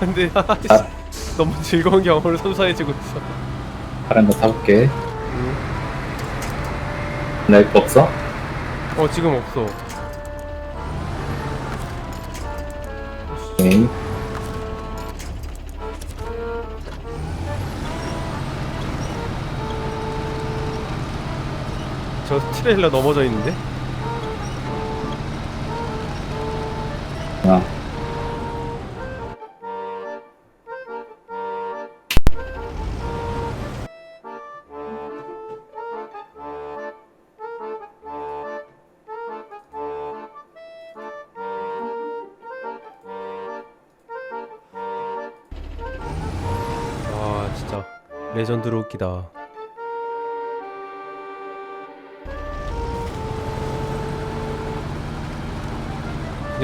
근데 아이씨, 아. 너무 즐거운 경험을 선사해주고 있어. 다른 거 타볼게. 응. 날 거 없어? 어 지금 없어. 오케이. 저 트레일러 넘어져 있는데? 아, 와 레전드로 웃기다.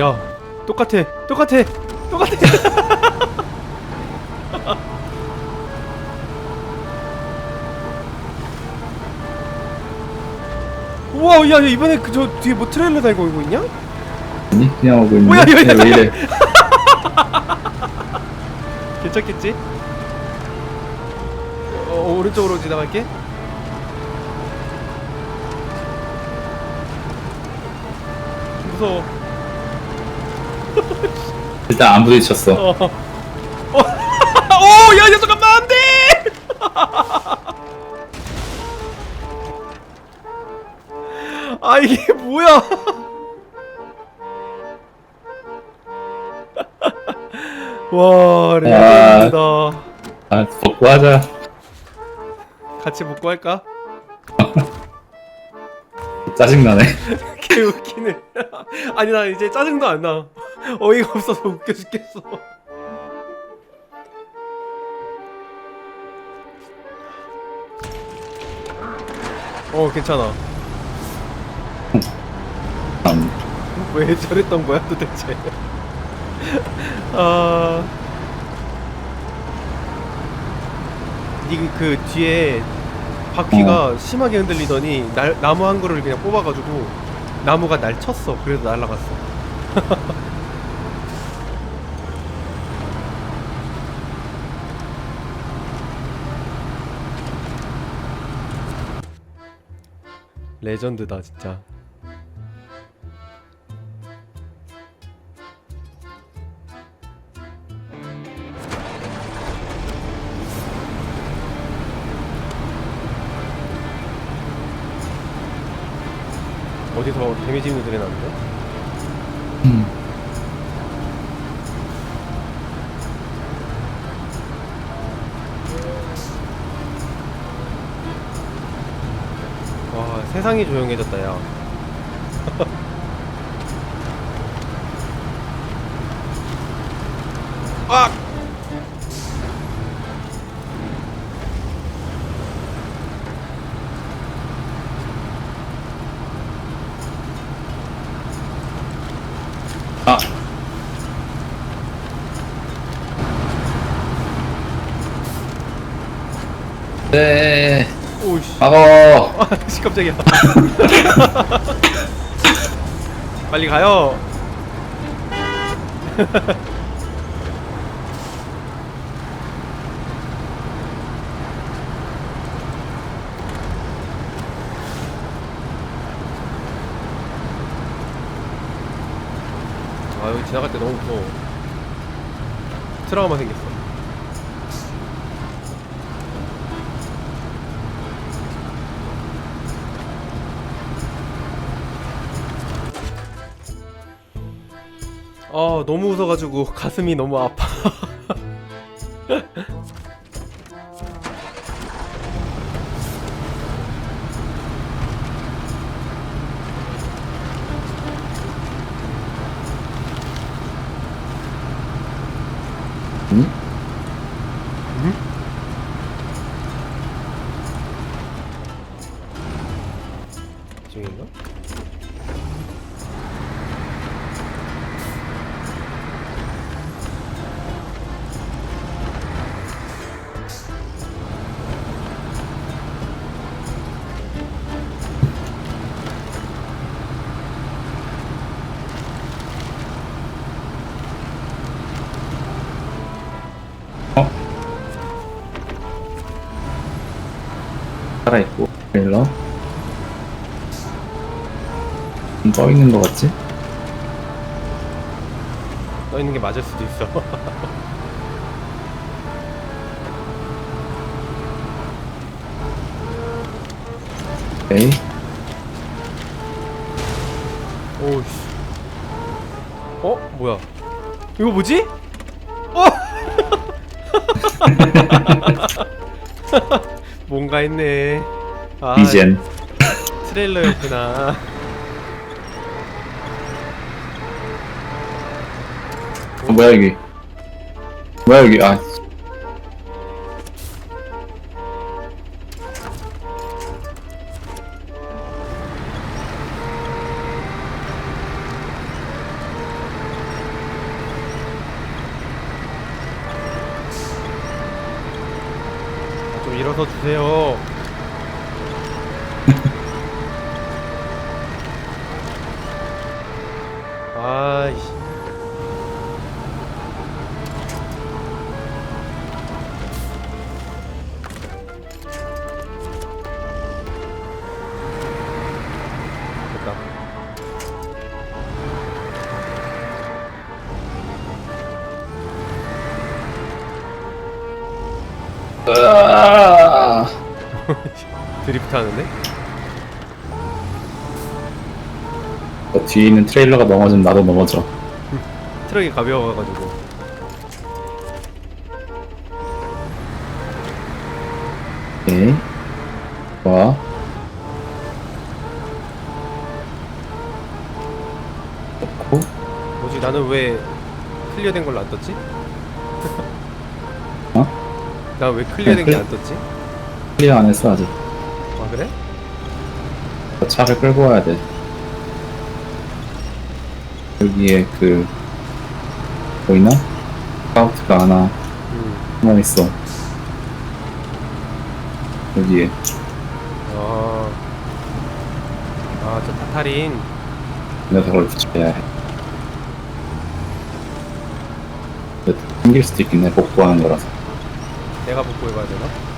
야 똑같아 똑같아 똑같아. 우와 야, 야 이번에 그 저 뒤에 뭐 트레일러 달고 오고 있냐? 아니 그냥 오고. 뭐야, 그냥 왜 이래? 괜찮겠지? 어, 오른쪽으로 지나갈게. 무서워. 일단 안 부딪혔어. 어. 어. 오, 야, 야, 잠깐만, 안 돼! 아, 이게 뭐야? 와, 레전드다. 아, 벗고 하자. 같이 먹고 할까? 짜증나네. 개 웃기네. 아니, 나 이제 짜증도 안 나. 어이가 없어서 웃겨 죽겠어. 어, 괜찮아. 음, 왜 저랬던 거야 도대체? 아, 이게 그 뒤에 바퀴가 심하게 흔들리더니 날, 나무 한 그루를 그냥 뽑아가지고 나무가 날 쳤어. 그래서 날아갔어. 레전드다 진짜. 어디서 데미지 있는 소리 나는데? 음. 와 세상이 조용해졌다 야 아! 아, 네, 막어. 아씨 깜짝이야. 빨리 가요. 아 여기 지나갈 때 너무 무서워. 트라우마 생겼어 아 너무 웃어가지고 가슴이 너무 아파 살아있고 트레일러 좀 떠있는 것 같지? 떠 있는 게 맞을 수도 있어. 오케이 오씨. 어? 뭐야? 이거 뭐지? 어? 뭔가 했네. 아, 이젠 트레일러였구나. 어, 뭐야 여기 뭐야 여기 아 일어서 주세요. 드리프트 하는데? 어, 뒤에 있는 트레일러가 넘어지면 나도 넘어져 트럭이 가벼워가지고. 오케이 좋아 좋고 뭐지 나는 왜 클리어 된 걸로 안 떴지? 어? 나 왜 클리어 된 게 안 떴지? 클리어 안 했어 아직 아 그래? 저 차를 끌고 와야 돼 여기에 그 보이나? 스카우트가 하나 음. 숨어 있어 여기에 아. 아, 저 타타린. 이 녀석을 붙여야 해 근데 생길 수도 있겠네 복구하는 거라서 내가 복구해봐야 되나?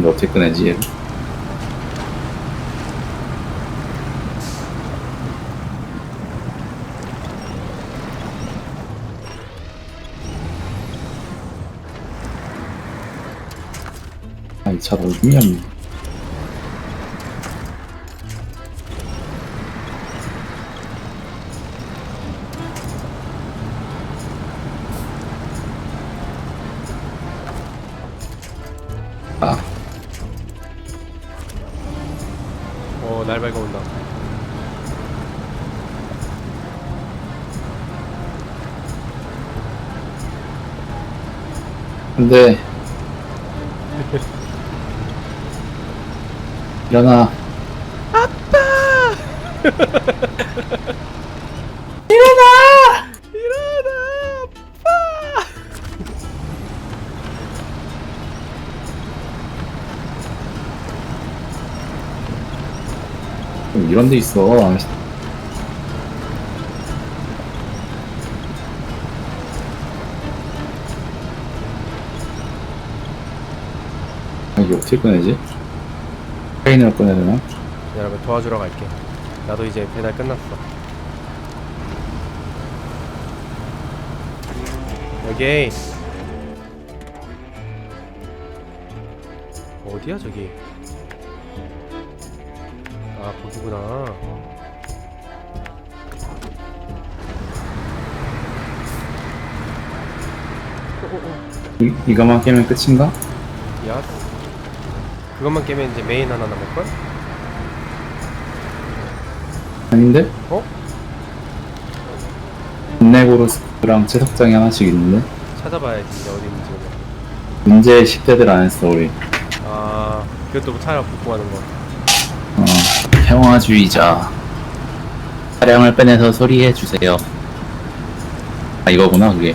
근데 어떻게 꺼내지 얘를 아, 이 차 너무. 아, 근데. 일어나. 일어나! 아빠! 이런 데 있어. 이게 어떻게 꺼내지? 트레인을 꺼내야 되나? 여러분 도와주러 갈게. 나도 이제 배달 끝났어. 여기. 어디야 저기? 아 거기구나. 이, 이거만 깨면 끝인가? 야. 그것만 깨면 이제 메인 하나 남을 걸? 아닌데? 어? 인내고르스랑 채석장이 하나씩 있는데? 찾아봐야지 이제 어디 있는지. 문제 10대들 안 했어, 우리. 아 그것도 차량 복구하는 거. 어, 평화주의자. 차량을 빼내서 소리해 주세요. 아, 이거구나, 그게.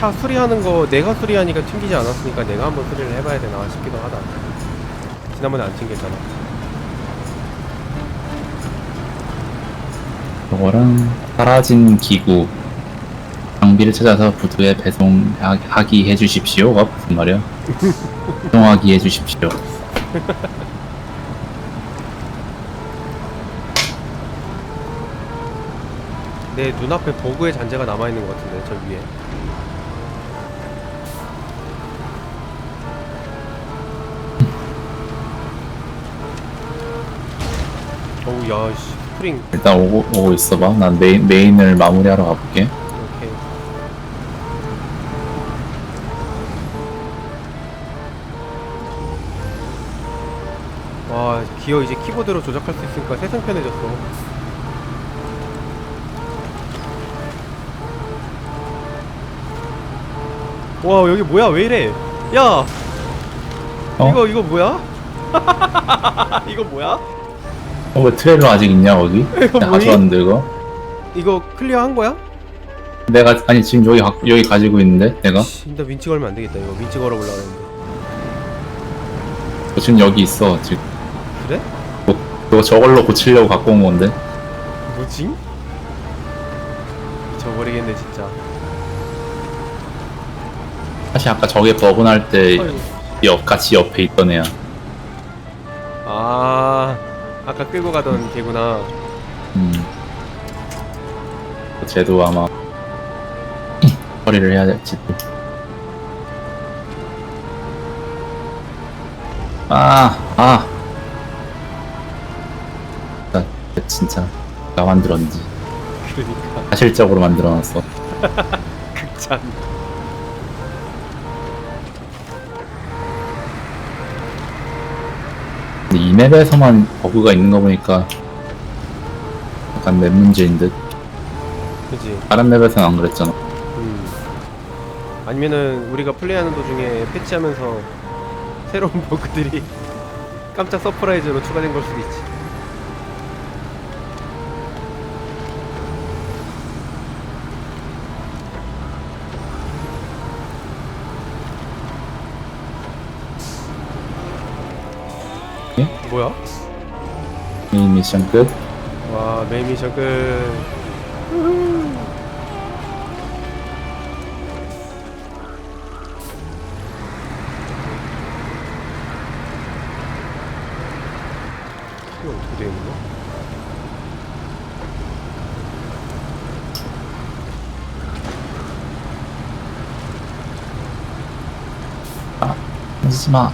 차 수리하는 거 내가 수리하니까 튕기지 않았으니까 내가 한번 수리를 해봐야 되나 싶기도 하다. 지난번에 안 튕겼잖아. 저거랑 사라진 기구. 장비를 찾아서 부두에 배송하기 해주십시오가 무슨 말이야? 정하게 해주십시오. 내 눈앞에 버그의 잔재가 남아있는 것 같은데 저 위에 어우 야씨 스프링. 일단 오고, 오고 있어봐. 난 메인, 메인을 마무리하러 가볼게. 이렇게 와 기어 이제 키보드로 조작할 수 있으니까 세상 편해졌어. 와 여기 뭐야? 왜 이래? 야! 어? 이거 이거 뭐야? 이거 뭐야 어, 왜 트레일러 아직 있냐, 거기? 이거 내가 뭐니? 가져왔는데, 이거? 이거 클리어 한 거야? 내가, 아니, 지금 여기, 가- 여기 가지고 있는데, 내가? 씨, 나 민치 걸면 안 되겠다 이거 민치 걸어 보려고 했는데 지금 여기 있어, 지금. 그래? 그거 저걸로 고치려고 갖고 온 건데. 뭐지? 미쳐버리겠네 진짜 사실 아까 저게 버그 날 때, 아이고. 옆, 같이 옆에 있던 애야. 끌고 가던 개구나 음. 쟤도 아마, 처리를 해야 될지. 또. 아, 아. 나 진짜, 나 만들었는지. 그러니까 사실적으로 만들어놨어. 극찬 맵에서만 버그가 있는 거 보니까 약간 맵 문제인 듯. 그지 다른 맵에서는 안 그랬잖아. 음. 아니면은 우리가 플레이하는 도중에 패치하면서 새로운 버그들이 깜짝 서프라이즈로 추가된 걸 수도 있지 미션 끝. 와 메인 미션 끝. 이거 어떻게 되는 거야? 하지 마.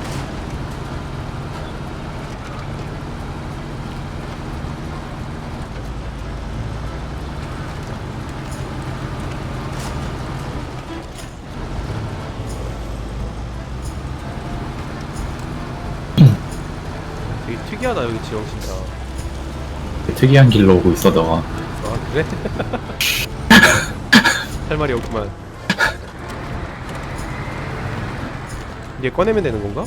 특이하다 여기 지형 진짜 특이한 길로 오고 있어 너가. 아 그래? 할 말이 없구만 이게 꺼내면 되는 건가?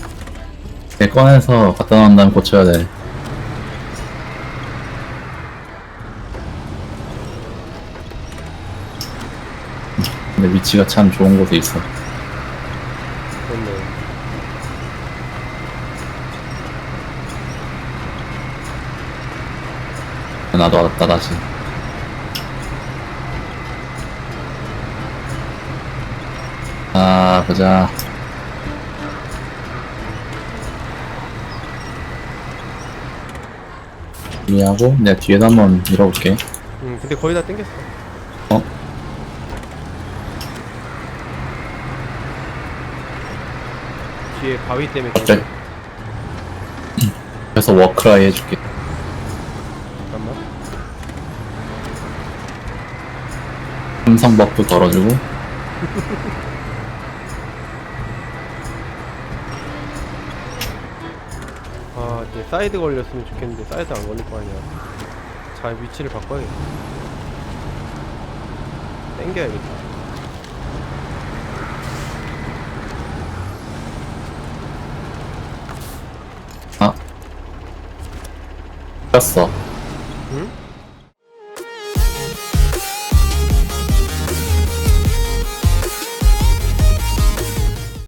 내 꺼내서 갖다 놓은 다음 고쳐야 돼. 근데 위치가 참 좋은 곳에 있어. 그렇네 나도 왔다 다시. 아 보자. 이해하고 내가 뒤에도 한번 밀어볼게. 음 근데 거의 다 땡겼어 어? 뒤에 바위 때문에 갑자기. 그래서 워크라이 해줄게. 잠깐만 삼성 버프 덜어주고. 아 이제 사이드 걸렸으면 좋겠는데 사이드 안 걸릴 거 아니야 자 위치를 바꿔야겠다 땡겨야겠다 아. 꼈어.